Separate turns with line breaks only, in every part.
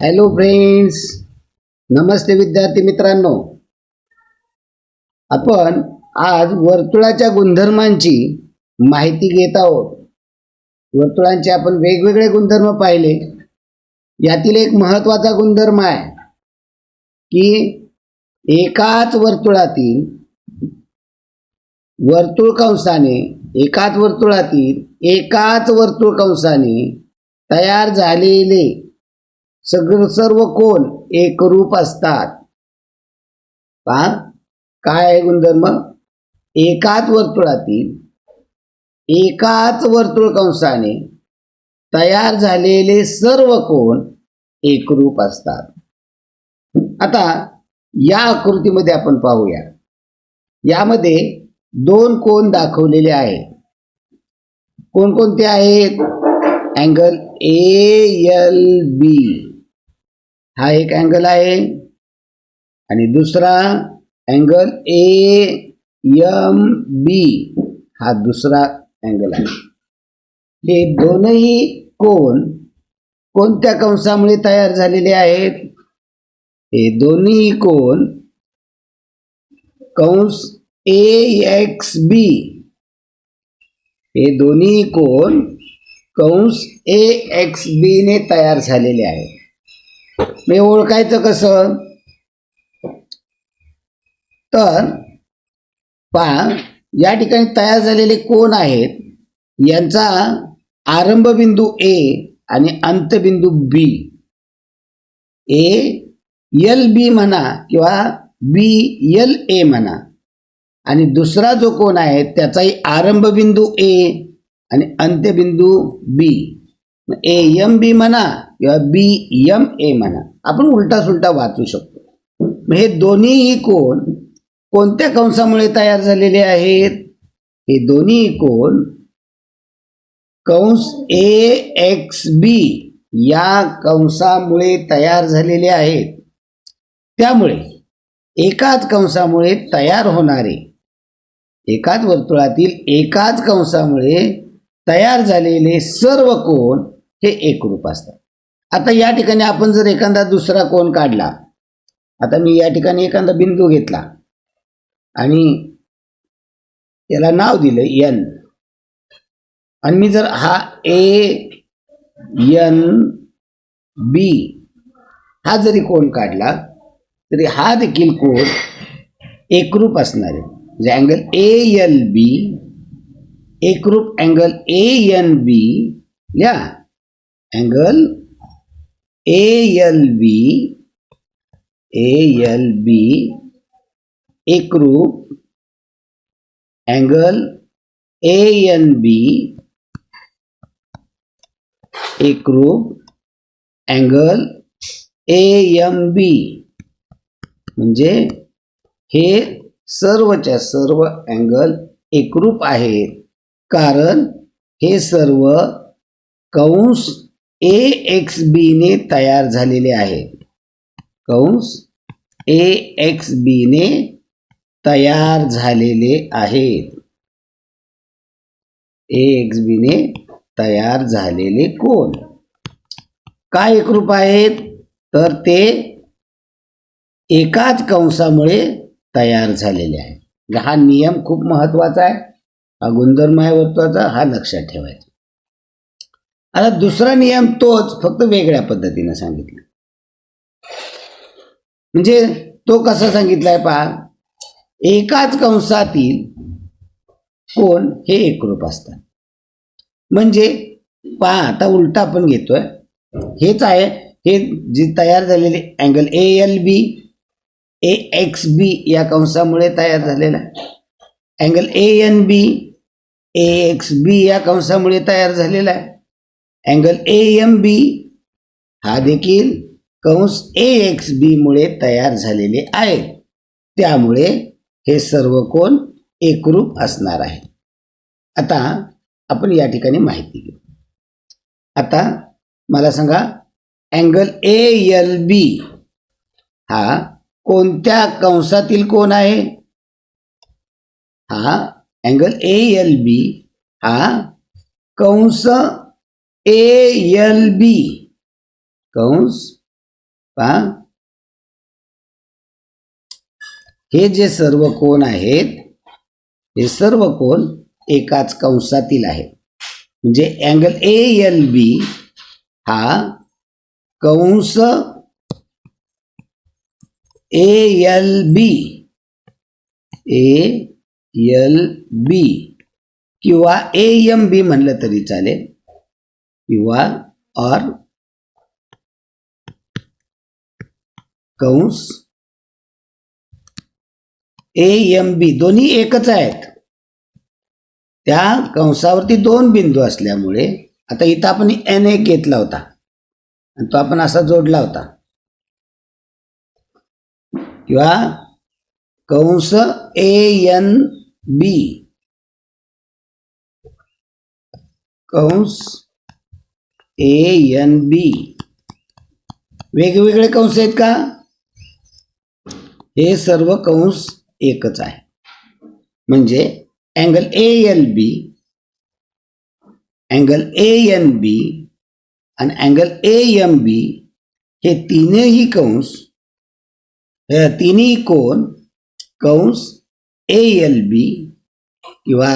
Hello friends नमस्ते विद्यार्थी मित्रांनो. आपण आज वर्तुळाच्या गुणधर्मांची माहिती घेत आहोत. वर्तुळांचे आपण वेगवेगळे गुणधर्म पाहिले. यातील एक महत्त्वाचा गुणधर्म आहे की एकाच वर्तुळातील वर्तुळ कंसाने एकाच वर्तुळातील एकाच वर्तुळ कंसाने तयार झालेले सगळं सर्व कोण एकरूप असतात. पहा काय आहे गुणधर्म? एकाच वर्तुळातील एकाच वर्तुळ कंसाने तयार झालेले सर्व कोण एकरूप असतात. आता या आकृतीमध्ये आपण पाहूया. यामध्ये दोन कोण दाखवलेले आहेत. कोणकोणते आहेत? Angle A L B. हा एक अँगल आहे. आणि दुसरा अँगल ए यम बी हा दुसरा अँगल आहे. हे दोनही कोण कोणत्या कंसामुळे तयार झालेले आहेत? हे दोन्ही कोण कंस ए एक्स बी हे दोन्ही कोण कंस ए एक्स बी ने तयार झालेले आहेत. मी ओळखायचं कसं? तर पहा या ठिकाणी तयार झालेले कोण आहेत? यांचा आरंभ बिंदू ए आणि अंतबिंदू बी ए एल बी म्हणा किंवा बी एल ए म्हणा. आणि दुसरा जो कोण आहे त्याचाही आरंभ बिंदू ए आणि अंत्यबिंदू बी ए एम बी म्हणा किंवा बी एम ए म्हणा आपण उलटा सुलटा वाचू शकतो. मग हे दोन्हीही कोण कोणत्या कंसामुळे तयार झालेले आहेत? हे दोन्ही कोण? कंस ए एक्स बी या कंसामुळे तयार झालेले आहेत. त्यामुळे एकाच कंसामुळे तयार होणारे एकाच वर्तुळातील एकाच कंसामुळे तयार झालेले सर्व कोण हे एकरूप असतात आता या ठिकाणी आपण जर एखादा दुसरा कोण काढला आता मी या ठिकाणी एखादा बिंदू घेतला आणि याला नाव दिलं एन आणि मी जर हा ए यन बी हा जरी कोण काढला तरी हा देखील कोण एकरूप असणार आहे. म्हणजे अँगल ए एल बी एकरूप अँगल ए एन बी या. Angle A L B A L B एकरूप अँगल ए एन बी एकरूप अँगल ए एम बी म्हणजे हे सर्वच्या सर्व अँगल एकरूप आहेत. कारण हे सर्व कंस ए एक्स बीने तयार झालेले आहेत कंस ए एक्स बीने तयार झालेले आहेत ए एक्स बीने तयार झालेले कोण? काय एकरूप आहेत? तर ते एकाच कंसामुळे तयार झालेले आहे. हा नियम खूप महत्त्वाचा आहे. हा गुणधर्म आहे वर्तुळाचा हा लक्षात ठेवायचा. आता दुसरा नियम तोच फक्त वेगळ्या पद्धतीने सांगितला. म्हणजे तो कसा सांगितलाय पहा एकाच कंसातील कोण हे एकरूप असतात. म्हणजे पहा आता उलटा आपण घेतोय. हेच आहे हे जे तयार झालेले angle A L B A X B या कंसामुळे तयार झालेला angle A N B A X B या कंसामुळे तयार झालेला आहे. अँगल ए एम बी हा देखील कंस ए एक्स बीमुळे तयार झालेले आहेत त्यामुळे हे सर्व कोण एकरूप असणार आहे. आता आपण या ठिकाणी माहिती घेऊ. आता मला सांगा अँगल ए एल बी हा कोणत्या कंसातील कोण आहे? हा अँगल ए एल बी हा कंस ए एल बी कंस? पा. हे जे सर्व कोण आहेत हे सर्व कोण एकाच कंसातील आहेत. म्हणजे अँगल ए एल बी हा कंस ए एल बी ए एल बी किंवा ए एम बी म्हणलं तरी चालेल. किंवा आर कंस ए एम बी दोन्ही एकच आहेत. त्या कंसावरती दोन बिंदू असल्यामुळे आता इथं आपण एन ए घेतला होता. आणि तो आपण असा जोडला होता. किंवा कंस ए एन बी. कंस ए एन बी वेगवेगळे कंस आहेत का? हे सर्व कंस एकच आहे. म्हणजे angle A L B angle A N B आणि अँगल ए एम बी हे तीनही कंस तिन्ही कोण? कंस ए एल बी किंवा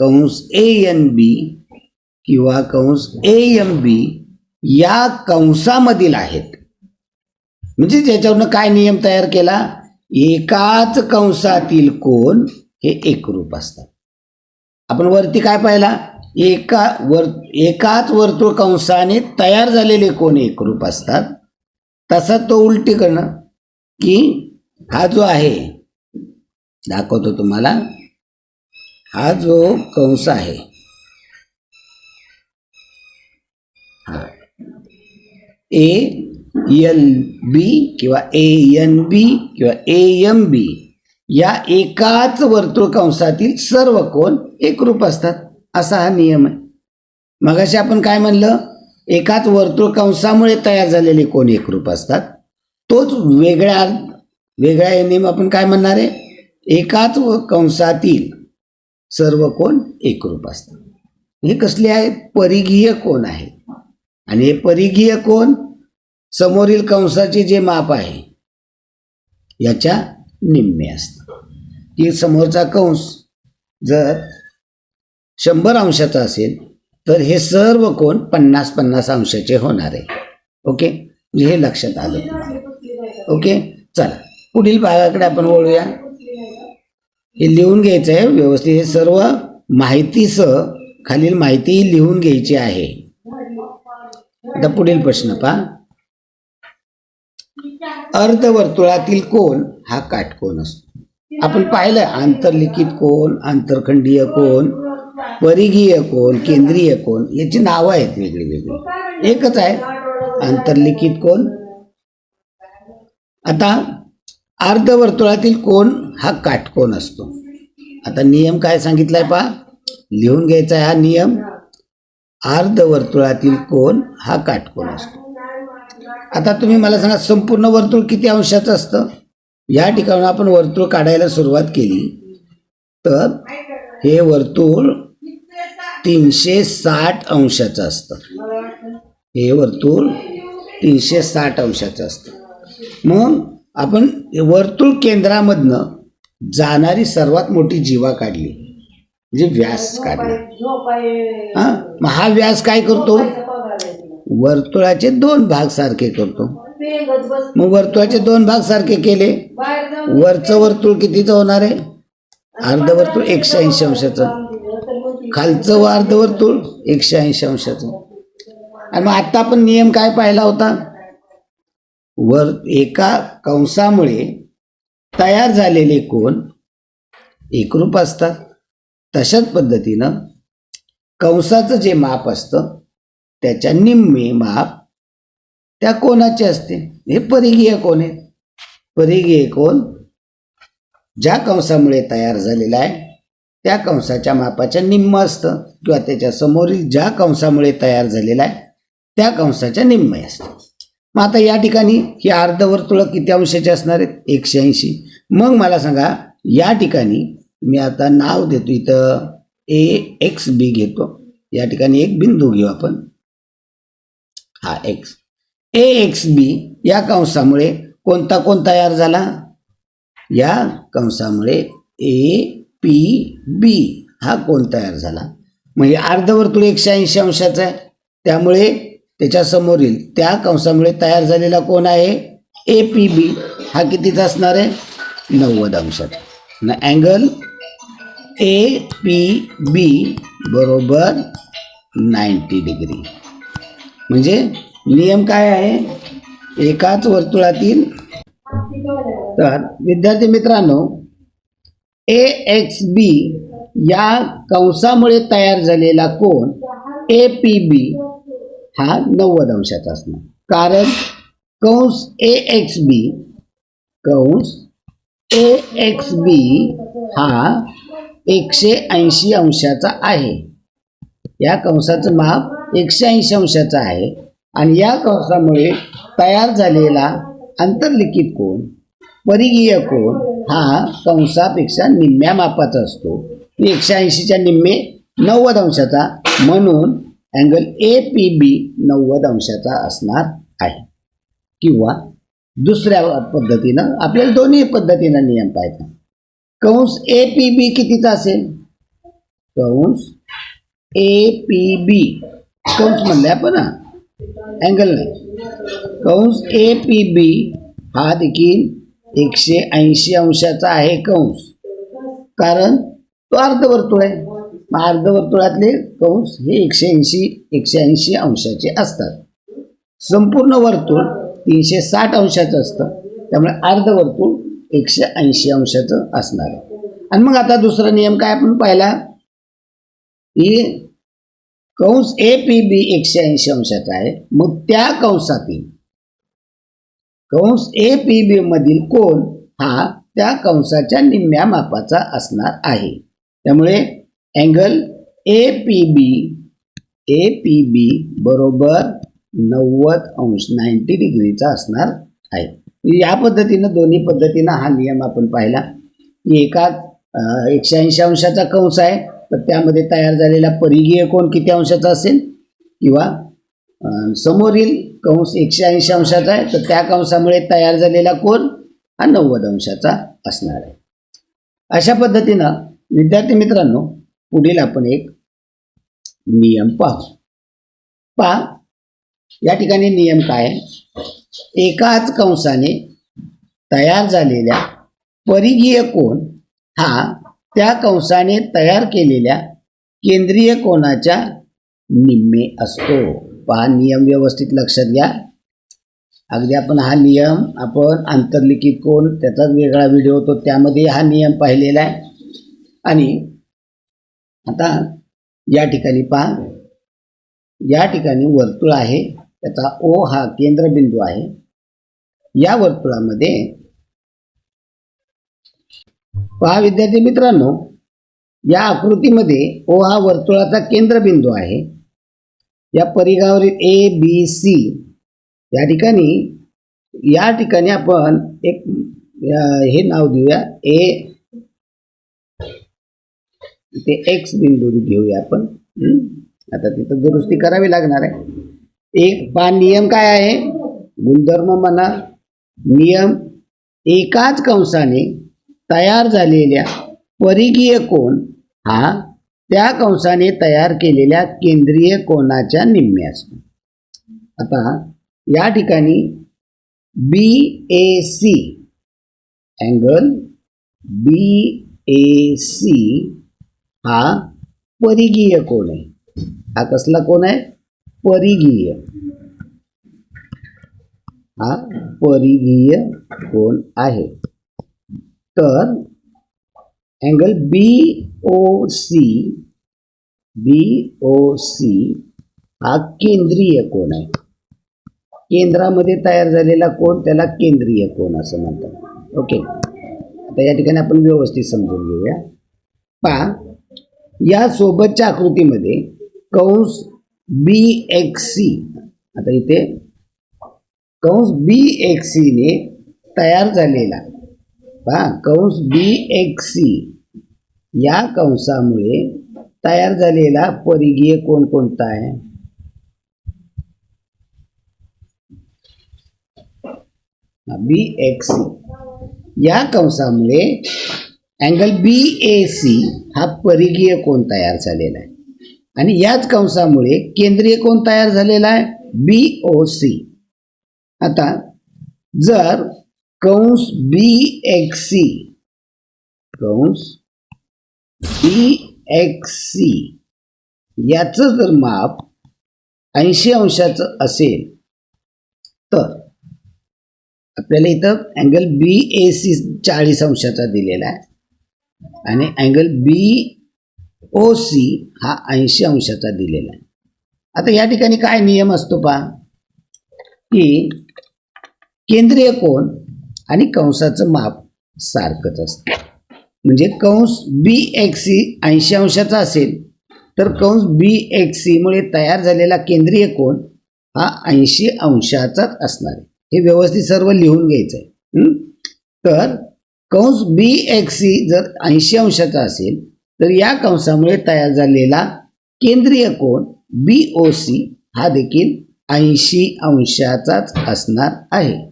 कंस ए एन बी किंवा कंस ए एम बी या कंसामधील आहेत. म्हणजे ज्याच्यावरनं काय नियम तयार केला? एकाच कंसातील कोण? हे एकरूप असतात. आपण वरती काय पाहिला? एका वर एकाच वर्तुळ कंसाने तयार झालेले कोण एकरूप असतात? तसा तो उलटी करणं की हा जो आहे दाखवतो तुम्हाला हा जो कंस आहे ए एन बी किंवा ए एन बी किंवा ए एम बी या एकाच वर्तुळ कंसातील सर्व कोण एकरूप असतात. असा हा नियम आहे. मगाशी आपण काय म्हणलं? एकाच वर्तुळ कंसामुळे तयार झालेले कोण एकरूप असतात. तोच वेगळ्या वेगळ्या नियम आपण काय म्हणणार आहे? एकाच व कंसातील सर्व कोण एकरूप असतात. हे कसले आहेत? परिघीय कोण आहेत. आणि हे परिघीय कोण? समोरील कंसाचे जे माप आहे याच्या निम्मे असतं की समोरचा कंस जर शंभर अंशाचा असेल तर हे सर्व कोण? पन्नास पन्नास अंशाचे होणार आहे. ओके? म्हणजे हे लक्षात आलं तुम्हाला. ओके? चला. पुढील भागाकडे आपण वळूया. हे लिहून घ्यायचं आहे व्यवस्थित. हे सर्व माहितीसह खालील माहिती लिहून घ्यायची आहे. आता पुढील प्रश्न पहा. अर्धवर्तुळातील कोण हा काटकोन असतो. आपण पाहिलं आंतरलिखित कोण आंतरखंडीय कोण परिघीय कोण केंद्रीय कोण याची नावं आहेत वेगळी वेगळी एकच आहे आंतरलिखित कोण आता अर्धवर्तुळातील कोण हा काटकोन असतो. आता नियम काय सांगितलाय पहा. लिहून घ्यायचा हा नियम. अर्धवर्तुळातील कोण हा काटकोन असतो. आता तुम्ही मला सांगा संपूर्ण वर्तुळ किती अंशाचं असतं? या ठिकाणी आपण वर्तुळ काढायला सुरुवात केली तर हे वर्तुळ तीनशे साठ अंशाचं असतं. हे वर्तुळ तीनशे साठ अंशाचं असतं. मग आपण वर्तुळ केंद्रामधनं जाणारी सर्वात मोठी जीवा काढली. म्हणजे व्यास काढला हा? मग हा व्यास काय करतो? वर्तुळाचे दोन भाग सारखे करतो. मग वर्तुळाचे दोन भाग सारखे केले. वरचं वर्तुळ कितीचं होणार आहे? अर्धवर्तुळ एकशे ऐंशी अंशाचं. खालचं व अर्धवर्तुळ एकशे ऐंशी अंशाचं. आणि मग आता आपण नियम काय पाहिला होता? वर एका कंसामुळे तयार झालेले कोण? एकरूप असतात. तशाच पद्धतीनं कंसाचं जे माप असतं त्याच्या निम्मे माप त्या कोणाचे असते? हे परिघीय कोण आहे परिघीय कोण ज्या कंसामुळे तयार झालेला आहे त्या कंसाच्या मापाच्या निम्म असतं. किंवा त्याच्या समोरील ज्या कंसामुळे तयार झालेला आहे त्या कंसाच्या निम्म असतं. मग आता या ठिकाणी ही अर्धवर्तुळ किती अंशाचे असणार आहेत? एकशे ऐंशी. मग मला सांगा या ठिकाणी मी आता नाव देतो इथं. ए एक्स बी घेतो. या ठिकाणी एक बिंदू घेऊ आपण. हा एक्स ए एक्स बी या कंसामुळे कोणता कोण तयार झाला? या कंसामुळे ए पी बी हा कोण तयार झाला? म्हणजे अर्धवर्तुळ एकशे ऐंशी अंशाचा आहे. त्यामुळे त्याच्यासमोरील त्या कंसामुळे तयार झालेला कोण आहे? ए पी बी हा कितीचा असणार आहे? नव्वद अंशाचा. न अँगल ए पी बी बरोबर नाईंटी डिग्री म्हणजे नियम काय आहे? एकाच वर्तुळातील तर विद्यार्थी मित्रांनो ए एक्स बी या कंसामुळे तयार झालेला कोण ए पी बी हा नव्वद अंशाचा असणार. कारण कंस ए एक्स बी कंस ए एक्स बी हा एकशे ऐंशी अंशाचा आहे. या कंसाचं माप एकशे ऐंशी अंशाचं आहे. आणि या कंसामुळे तयार झालेला आंतरलिखित कोण परिघीय कोण हा कंसापेक्षा निम्म्या मापाचा असतो. एकशे ऐंशीच्या निम्मे नव्वद अंशाचा म्हणून अँगल ए पी बी नव्वद अंशाचा असणार आहे. किंवा दुसऱ्या पद्धतीनं आपल्याला दोन्ही पद्धतीनं नियम पाहिजे कंस ए पी बी कितीचा असेल? कंस ए पी बी कंस म्हणले आपण अँगल नाही. कंस ए पी बी हा देखील एकशे ऐंशी अंशाचा आहे कंस. कारण तो अर्धवर्तुळ आहे. मग अर्धवर्तुळातले कंस हे एकशे ऐंशी एकशे ऐंशी अंशाचे असतात. संपूर्ण वर्तुळ तीनशे साठ अंशाचं असतं. त्यामुळे अर्धवर्तुळ एकशे ऐंशी अंशाचं असणार. आहे आणि मग आता दुसरा नियम काय आपण पाहिला? की कंस ए पी बी एकशे ऐंशी अंशाचा आहे मग त्या कंसातील कंस ए पी बी मधील कोण हा त्या कंसाच्या निम्म्या मापाचा असणार आहे. त्यामुळे angle A P B A P B बरोबर नव्वद अंश नाईन्टी डिग्रीचा असणार आहे. या पद्धतीनं दोन्ही पद्धतीनं हा नियम आपण पाहिला. की एका एकशे ऐंशी अंशाचा कंस आहे तर त्यामध्ये तयार झालेला परिघीय कोण किती अंशाचा असेल? किंवा समोरील कंस एकशे ऐंशी अंशाचा आहे तर त्या कंसामुळे तयार झालेला कोण हा नव्वद अंशाचा असणार आहे. अशा पद्धतीनं विद्यार्थी मित्रांनो पुढील आपण एक नियम पाहू. पहा या ठिकाणी नियम काय आहे? एकाच कंसाने तयार झालेल्या परिघीय कोण हा त्या कंसाने तयार केलेल्या केंद्रीय कोणाच्या निम्मे असतो. पहा नियम व्यवस्थित लक्षात घ्या. अगदी आपण हा नियम आपण आंतरलिखित कोण त्याचाच वेगळा व्हिडिओ होतो त्यामध्ये हा नियम पाहिलेला आहे. आणि आता या ठिकाणी पहा. या ठिकाणी वर्तुळ आहे. त्याचा ओ हा केंद्रबिंदू आहे. या वर्तुळामध्ये पहा विद्यार्थी मित्रांनो या आकृतीमध्ये ओ हा वर्तुळाचा केंद्रबिंदू आहे. या परिघावरील ए बी सी या ठिकाणी या ठिकाणी आपण एक हे नाव देऊया. ए इथे एक्स बिंदू घेऊया आपण. आता तिथं दुरुस्ती करावी लागणार आहे. एक पा नियम काय आहे? गुणधर्म म्हणा नियम. एकाच कंसाने तयार झालेल्या परिघीय कोण? हा त्या कंसाने तयार केलेल्या केंद्रीय कोणाच्या निम्मे असतो. आता या ठिकाणी B A C angle B A C हा परिघीय कोण आहे. हा कसला कोण आहे? परिघीय हा? परिघीय कोण आहे? तर angle B O C B O C हा केंद्रीय कोण आहे. केंद्रामध्ये तयार झालेला कोण त्याला केंद्रीय कोण असं म्हणतात. ओके. आता या ठिकाणी आपण व्यवस्थित समजून घेऊया. पहा या सोबतच्या आकृतीमध्ये कंस बी एक्स सी आता इथे कंस बी एक्स सीने तयार झालेला. पहा कंस बी एक्स सी या कंसामुळे तयार झालेला परिघीय कोण कोणता आहे? बी एक्स सी या कंसामुळे अँगल बी ए सी हा परिघीय कोण तयार झालेला आहे? आणि याच कंसामुळे केंद्रीय कोण तयार झालेला आहे? B O C. आता जर कंस बी एक्स सी कंस बी एक्स सी याचं जर माप ऐंशी अंशाचं असेल तर आपल्याला इथं अँगल बी ए सी चाळीस अंशाचा दिलेला आहे. आणि अँगल बी ओ सी हा ऐंशी अंशाचा दिलेला आहे. आता या ठिकाणी काय नियम असतो पहा? की केंद्रीय कोण आणि कंसाचं माप सारखंच असतं. म्हणजे कंस बी एक्स सी ऐंशी अंशाचा असेल तर कंस बी एक्स सीमुळे तयार झालेला केंद्रीय कोण हा ऐंशी अंशाचाच असणार आहे. हे व्यवस्थित सर्व लिहून घ्यायचं आहे तर कंस बी एक्स सी जर ऐंशी अंशाचा असेल तर या कंसामुळे तयार झालेला केंद्रीय कोण बी ओ सी हा देखील ऐंशी अंशाचाच असणार आहे.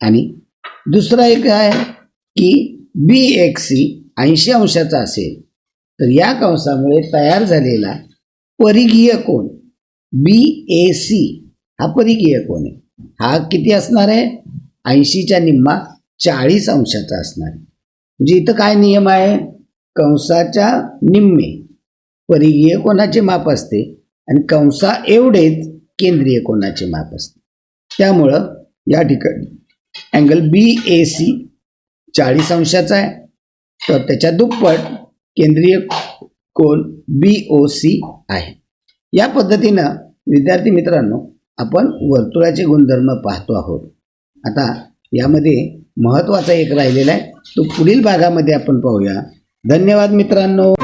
आणि दुसरा एक आहे की बी एक्स सी ऐंशी अंशाचा असेल तर या कंसामुळे तयार झालेला परिघीय कोण बी ए सी हा परिघीय कोण आहे. हा किती असणार आहे? ऐंशीच्या निम्मा चाळीस अंशाचा असणार आहे. म्हणजे इथं काय नियम आहे? कंसाच्या निम्मे. परिघीय कोणाचे माप असते आणि कंसा एवढेच केंद्रीय कोणाचे माप असते. त्यामुळं या ठिकाणी अँगल बी ए सी चाळीस अंशाचा आहे. तर त्याच्या दुप्पट केंद्रीय कोण बी ओ सी आहे. या पद्धतीनं विद्यार्थी मित्रांनो आपण वर्तुळाचे गुणधर्म पाहतो आहोत. आता यामध्ये महत्त्वाचा एक राहिलेला आहे. तो पुढील भागामध्ये आपण पाहूया. धन्यवाद मित्रांनो.